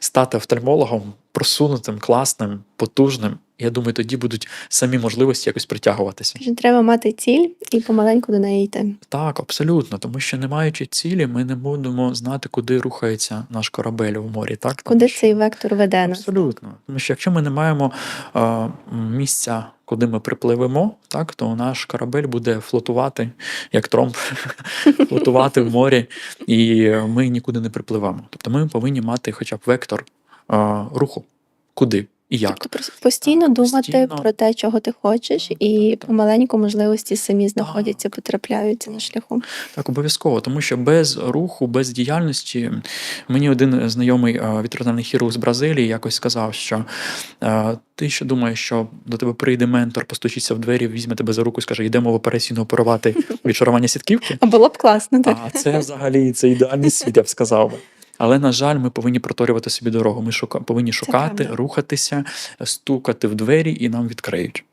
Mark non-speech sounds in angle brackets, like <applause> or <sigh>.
стати офтальмологом просунутим, класним, потужним. Я думаю, тоді будуть самі можливості якось притягуватися. Треба мати ціль і помаленьку до неї йти. Так, абсолютно, тому що не маючи цілі, ми не будемо знати, куди рухається наш корабель у морі. Так Тому Куди що- цей вектор веде нас? Абсолютно. Тому що якщо ми не маємо е, місця, куди ми припливемо, так, то наш корабель буде флотувати, як тромб, <laughs> флотувати в морі, і ми нікуди не припливемо. Тобто ми повинні мати хоча б вектор е, руху, куди і як. Тобто постійно думати Постійно. про те, чого ти хочеш, і Так. помаленьку можливості самі знаходяться, потрапляються на шляху. Так, обов'язково, тому що без руху, без діяльності мені один знайомий е, вітрозальний хірург з Бразилії якось сказав, що е, ти що думаєш, що до тебе прийде ментор, постучиться в двері, візьме тебе за руку і скаже, йдемо в операційну оперувати <laughs> відшарування сітківки. А було б класно, так? А це взагалі це ідеальний світ, я б сказав. Але, на жаль, ми повинні проторювати собі дорогу. Ми шука, повинні шукати, рухатися, стукати в двері і нам відкриють.